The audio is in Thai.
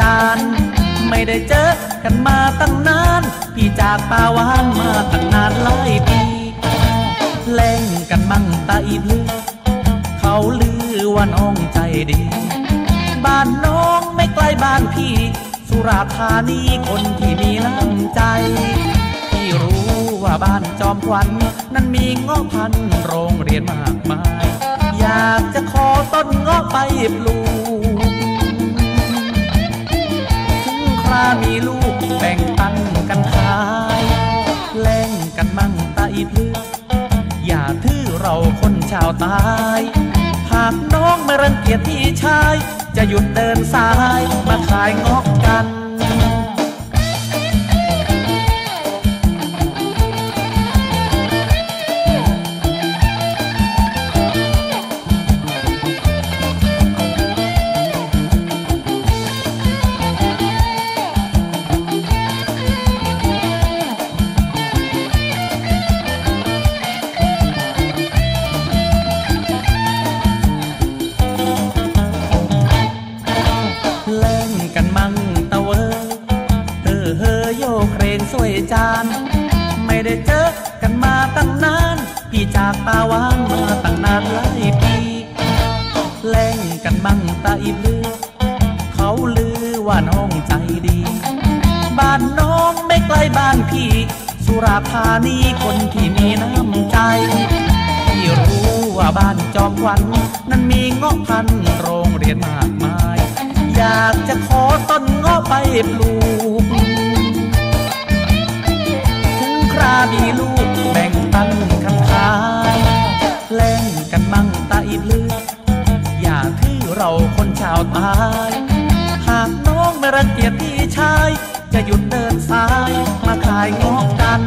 จาน ไม่ได้เจอกันมาตั้งนาน พี่จากป่าวานมาตั้งนานหลายปี เล่งกันมั่งตาอีพลือ เขาลือว่าน้องใจดี บ้านน้องไม่ไกลบ้านพี่ สุราธานีคนที่มีน้ำใจที่รู้ว่าบ้านจอมควัน นั้นมีเงาะพันโรงเรียนมากมาย อยากจะขอต้นเงาะไปปลูกาวตาย หากน้องไม่รังเกียจพี่ชาย จะหยุดเดินสาย มาขายงอก โยเครนสวยจาน ไม่ได้เจอกันมาตั้งนาน พี่จากป่าวานมาตั้งนานหลายปีเล่นกันมั่งตาอีบลือ เขาลือว่าน้องใจดี บ้านน้องไม่ไกลบ้านพี่ สุราธานีคนที่มีน้ำใจที่รู้ว่าบ้านจอมวันนั้นมีเงาะพันโรงเรียนมากมาย อยากจะขอต้นเงาะไปปลูก อาย หากน้องไม่รังเกียจพี่ชาย จะหยุดเดินสาย มาขายงอกกัน